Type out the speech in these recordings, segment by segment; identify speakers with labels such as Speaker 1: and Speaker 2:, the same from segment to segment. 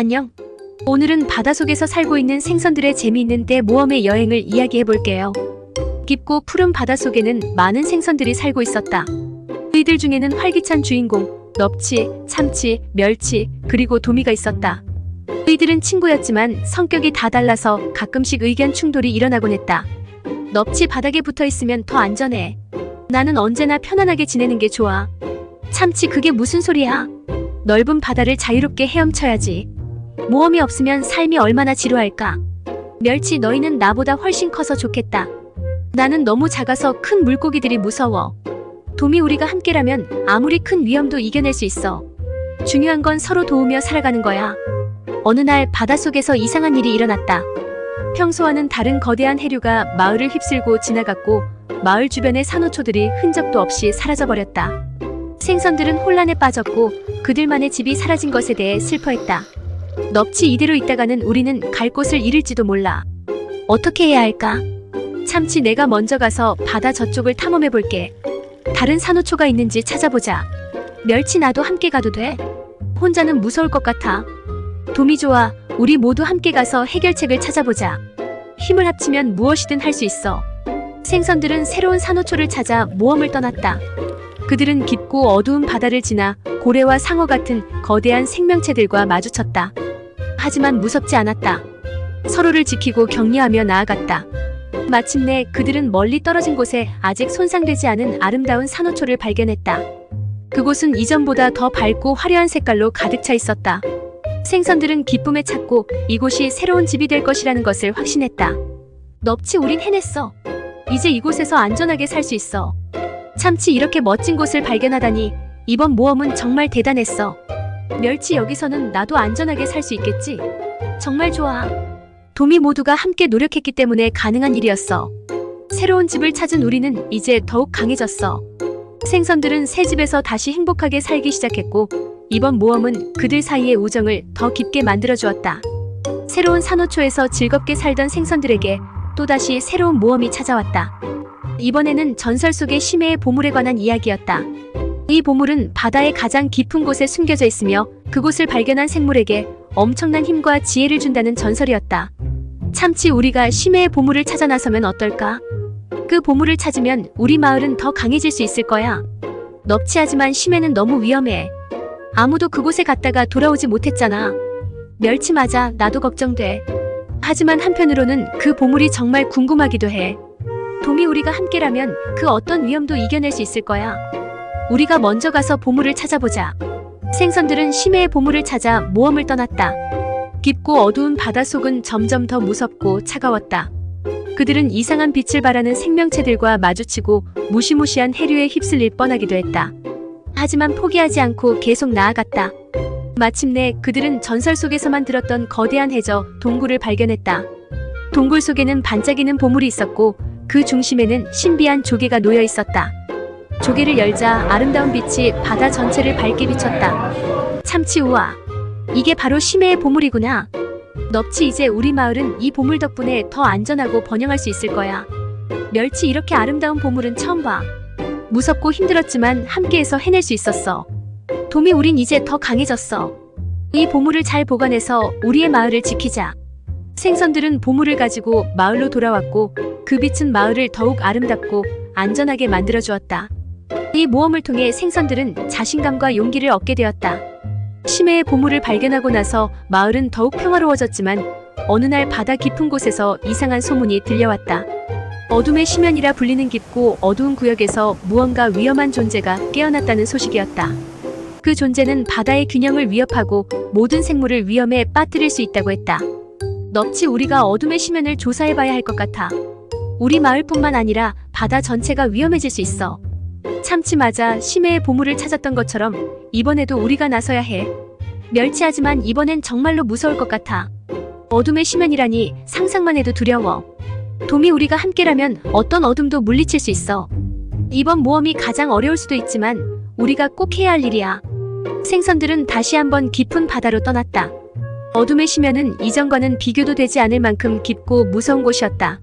Speaker 1: 안녕. 오늘은 바닷속에서 살고 있는 생선들의 재미있는 때 모험의 여행을 이야기해 볼게요. 깊고 푸른 바닷속에는 많은 생선들이 살고 있었다. 이들 중에는 활기찬 주인공, 넙치, 참치, 멸치, 그리고 도미가 있었다. 이들은 친구였지만 성격이 다 달라서 가끔씩 의견 충돌이 일어나곤 했다. 넙치 바닥에 붙어 있으면 더 안전해. 나는 언제나 편안하게 지내는 게 좋아. 참치 그게 무슨 소리야? 넓은 바다를 자유롭게 헤엄쳐야지. 모험이 없으면 삶이 얼마나 지루할까? 멸치 너희는 나보다 훨씬 커서 좋겠다. 나는 너무 작아서 큰 물고기들이 무서워. 도미 우리가 함께라면 아무리 큰 위험도 이겨낼 수 있어. 중요한 건 서로 도우며 살아가는 거야. 어느 날 바닷속에서 이상한 일이 일어났다. 평소와는 다른 거대한 해류가 마을을 휩쓸고 지나갔고 마을 주변의 산호초들이 흔적도 없이 사라져버렸다. 생선들은 혼란에 빠졌고 그들만의 집이 사라진 것에 대해 슬퍼했다. 넙치 이대로 있다가는 우리는 갈 곳을 잃을지도 몰라. 어떻게 해야 할까? 참치 내가 먼저 가서 바다 저쪽을 탐험해 볼게. 다른 산호초가 있는지 찾아보자. 멸치 나도 함께 가도 돼? 혼자는 무서울 것 같아. 도미 좋아. 우리 모두 함께 가서 해결책을 찾아보자. 힘을 합치면 무엇이든 할 수 있어. 생선들은 새로운 산호초를 찾아 모험을 떠났다. 그들은 깊고 어두운 바다를 지나 고래와 상어 같은 거대한 생명체들과 마주쳤다. 하지만 무섭지 않았다. 서로를 지키고 격려하며 나아갔다. 마침내 그들은 멀리 떨어진 곳에 아직 손상되지 않은 아름다운 산호초를 발견했다. 그곳은 이전보다 더 밝고 화려한 색깔로 가득 차 있었다. 생선들은 기쁨에 찼고 이곳이 새로운 집이 될 것이라는 것을 확신했다. 넙치 우린 해냈어. 이제 이곳에서 안전하게 살 수 있어. 참치 이렇게 멋진 곳을 발견하다니 이번 모험은 정말 대단했어. 멸치 여기서는 나도 안전하게 살 수 있겠지? 정말 좋아. 도미 모두가 함께 노력했기 때문에 가능한 일이었어. 새로운 집을 찾은 우리는 이제 더욱 강해졌어. 생선들은 새 집에서 다시 행복하게 살기 시작했고 이번 모험은 그들 사이의 우정을 더 깊게 만들어 주었다. 새로운 산호초에서 즐겁게 살던 생선들에게 또다시 새로운 모험이 찾아왔다. 이번에는 전설 속의 심해의 보물에 관한 이야기였다. 이 보물은 바다의 가장 깊은 곳에 숨겨져 있으며 그곳을 발견한 생물에게 엄청난 힘과 지혜를 준다는 전설이었다. 참치 우리가 심해의 보물을 찾아 나서면 어떨까? 그 보물을 찾으면 우리 마을은 더 강해질 수 있을 거야. 넙치하지만 심해는 너무 위험해. 아무도 그곳에 갔다가 돌아오지 못했잖아. 멸치 맞아, 나도 걱정돼. 하지만 한편으로는 그 보물이 정말 궁금하기도 해. 도미 우리가 함께라면 그 어떤 위험도 이겨낼 수 있을 거야. 우리가 먼저 가서 보물을 찾아보자. 생선들은 심해의 보물을 찾아 모험을 떠났다. 깊고 어두운 바닷속은 점점 더 무섭고 차가웠다. 그들은 이상한 빛을 발하는 생명체들과 마주치고 무시무시한 해류에 휩쓸릴 뻔하기도 했다. 하지만 포기하지 않고 계속 나아갔다. 마침내 그들은 전설 속에서만 들었던 거대한 해저 동굴을 발견했다. 동굴 속에는 반짝이는 보물이 있었고 그 중심에는 신비한 조개가 놓여 있었다. 조개를 열자 아름다운 빛이 바다 전체를 밝게 비쳤다. 참치 우와. 이게 바로 심해의 보물이구나. 넙치 이제 우리 마을은 이 보물 덕분에 더 안전하고 번영할 수 있을 거야. 멸치 이렇게 아름다운 보물은 처음 봐. 무섭고 힘들었지만 함께해서 해낼 수 있었어. 도미 우린 이제 더 강해졌어. 이 보물을 잘 보관해서 우리의 마을을 지키자. 생선들은 보물을 가지고 마을로 돌아왔고 그 빛은 마을을 더욱 아름답고 안전하게 만들어 주었다. 이 모험을 통해 생선들은 자신감과 용기를 얻게 되었다. 심해의 보물을 발견하고 나서 마을은 더욱 평화로워졌지만 어느 날 바다 깊은 곳에서 이상한 소문이 들려왔다. 어둠의 심연이라 불리는 깊고 어두운 구역에서 무언가 위험한 존재가 깨어났다는 소식이었다. 그 존재는 바다의 균형을 위협하고 모든 생물을 위험에 빠뜨릴 수 있다고 했다. 넙치 우리가 어둠의 심연을 조사해봐야 할 것 같아. 우리 마을뿐만 아니라 바다 전체가 위험해질 수 있어. 참치 맞아 심해의 보물을 찾았던 것처럼 이번에도 우리가 나서야 해. 멸치하지만 이번엔 정말로 무서울 것 같아. 어둠의 심연이라니 상상만 해도 두려워. 도미 우리가 함께라면 어떤 어둠도 물리칠 수 있어. 이번 모험이 가장 어려울 수도 있지만 우리가 꼭 해야 할 일이야. 생선들은 다시 한번 깊은 바다로 떠났다. 어둠의 심연은 이전과는 비교도 되지 않을 만큼 깊고 무서운 곳이었다.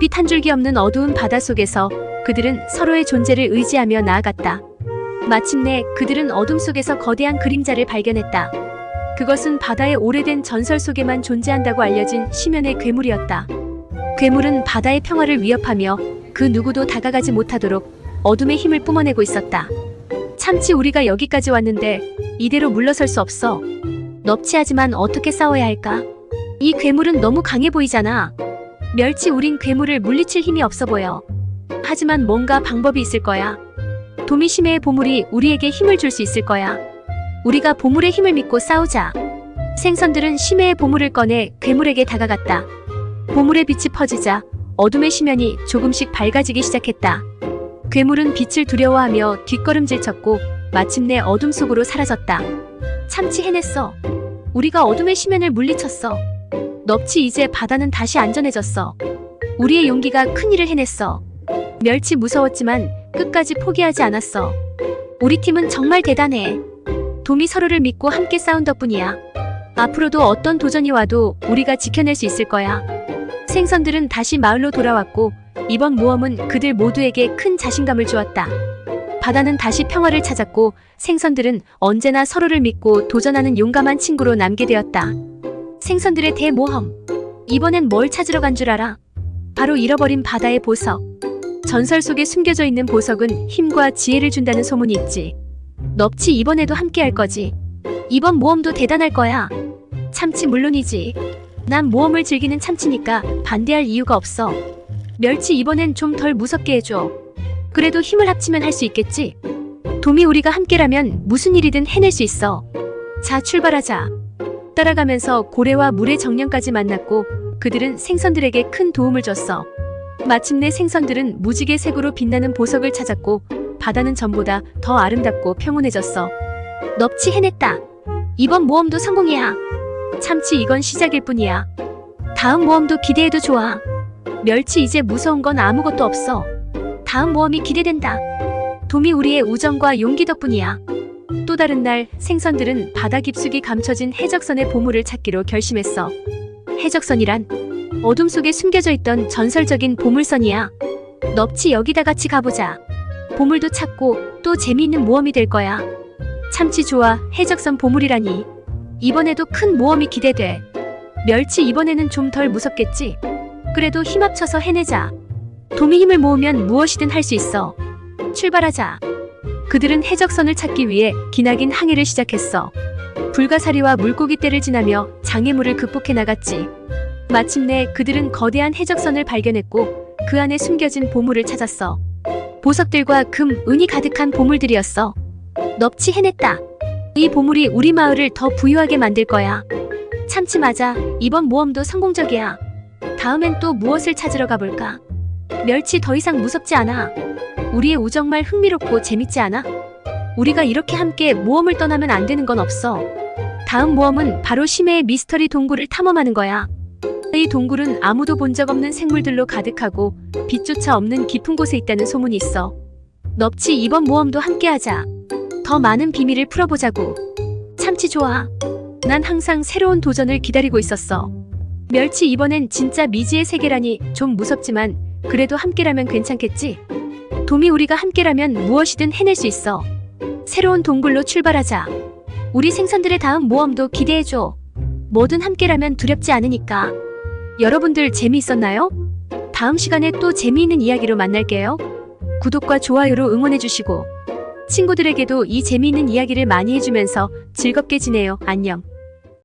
Speaker 1: 빛 한 줄기 없는 어두운 바다 속에서 그들은 서로의 존재를 의지하며 나아갔다. 마침내 그들은 어둠 속에서 거대한 그림자를 발견했다. 그것은 바다의 오래된 전설 속에만 존재한다고 알려진 심연의 괴물이었다. 괴물은 바다의 평화를 위협하며 그 누구도 다가가지 못하도록 어둠의 힘을 뿜어내고 있었다. 참치 우리가 여기까지 왔는데 이대로 물러설 수 없어. 넙치하지만 어떻게 싸워야 할까? 이 괴물은 너무 강해 보이잖아. 멸치 우린 괴물을 물리칠 힘이 없어 보여. 하지만 뭔가 방법이 있을 거야. 도미심의 보물이 우리에게 힘을 줄 수 있을 거야. 우리가 보물의 힘을 믿고 싸우자. 생선들은 심해의 보물을 꺼내 괴물에게 다가갔다. 보물의 빛이 퍼지자 어둠의 심연이 조금씩 밝아지기 시작했다. 괴물은 빛을 두려워하며 뒷걸음질 쳤고 마침내 어둠 속으로 사라졌다. 참치 해냈어. 우리가 어둠의 심연을 물리쳤어. 넙치 이제 바다는 다시 안전해졌어. 우리의 용기가 큰 일을 해냈어. 멸치 무서웠지만 끝까지 포기하지 않았어. 우리 팀은 정말 대단해. 도미 서로를 믿고 함께 싸운 덕분이야. 앞으로도 어떤 도전이 와도 우리가 지켜낼 수 있을 거야. 생선들은 다시 마을로 돌아왔고 이번 모험은 그들 모두에게 큰 자신감을 주었다. 바다는 다시 평화를 찾았고 생선들은 언제나 서로를 믿고 도전하는 용감한 친구로 남게 되었다. 생선들의 대모험. 이번엔 뭘 찾으러 간 줄 알아? 바로 잃어버린 바다의 보석. 전설 속에 숨겨져 있는 보석은 힘과 지혜를 준다는 소문이 있지. 넙치 이번에도 함께 할 거지. 이번 모험도 대단할 거야. 참치 물론이지. 난 모험을 즐기는 참치니까 반대할 이유가 없어. 멸치 이번엔 좀 덜 무섭게 해줘. 그래도 힘을 합치면 할 수 있겠지. 도미 우리가 함께라면 무슨 일이든 해낼 수 있어. 자, 출발하자. 따라가면서 고래와 물의 정령까지 만났고 그들은 생선들에게 큰 도움을 줬어. 마침내 생선들은 무지개 색으로 빛나는 보석을 찾았고 바다는 전보다 더 아름답고 평온해졌어. 넙치 해냈다. 이번 모험도 성공이야. 참치 이건 시작일 뿐이야. 다음 모험도 기대해도 좋아. 멸치 이제 무서운 건 아무것도 없어. 다음 모험이 기대된다. 도미 우리의 우정과 용기 덕분이야. 또 다른 날 생선들은 바다 깊숙이 감춰진 해적선의 보물을 찾기로 결심했어. 해적선이란 어둠 속에 숨겨져 있던 전설적인 보물선이야. 넙치 여기다 같이 가보자. 보물도 찾고 또 재미있는 모험이 될 거야. 참치 좋아 해적선 보물이라니. 이번에도 큰 모험이 기대돼. 멸치 이번에는 좀 덜 무섭겠지? 그래도 힘 합쳐서 해내자. 도미 힘을 모으면 무엇이든 할 수 있어. 출발하자. 그들은 해적선을 찾기 위해 기나긴 항해를 시작했어. 불가사리와 물고기 떼를 지나며 장애물을 극복해 나갔지. 마침내 그들은 거대한 해적선을 발견했고 그 안에 숨겨진 보물을 찾았어. 보석들과 금, 은이 가득한 보물들이었어. 넙치 해냈다. 이 보물이 우리 마을을 더 부유하게 만들 거야. 참치 맞아. 이번 모험도 성공적이야. 다음엔 또 무엇을 찾으러 가볼까? 멸치 더 이상 무섭지 않아. 우리의 우정 말 흥미롭고 재밌지 않아? 우리가 이렇게 함께 모험을 떠나면 안 되는 건 없어. 다음 모험은 바로 심해의 미스터리 동굴을 탐험하는 거야. 이 동굴은 아무도 본 적 없는 생물들로 가득하고 빛조차 없는 깊은 곳에 있다는 소문이 있어. 넙치 이번 모험도 함께하자. 더 많은 비밀을 풀어보자고. 참치 좋아. 난 항상 새로운 도전을 기다리고 있었어. 멸치 이번엔 진짜 미지의 세계라니 좀 무섭지만 그래도 함께라면 괜찮겠지? 도미 우리가 함께라면 무엇이든 해낼 수 있어. 새로운 동굴로 출발하자. 우리 생선들의 다음 모험도 기대해줘. 뭐든 함께라면 두렵지 않으니까. 여러분들 재미있었나요? 다음 시간에 또 재미있는 이야기로 만날게요. 구독과 좋아요로 응원해주시고 친구들에게도 이 재미있는 이야기를 많이 해주면서 즐겁게 지내요. 안녕.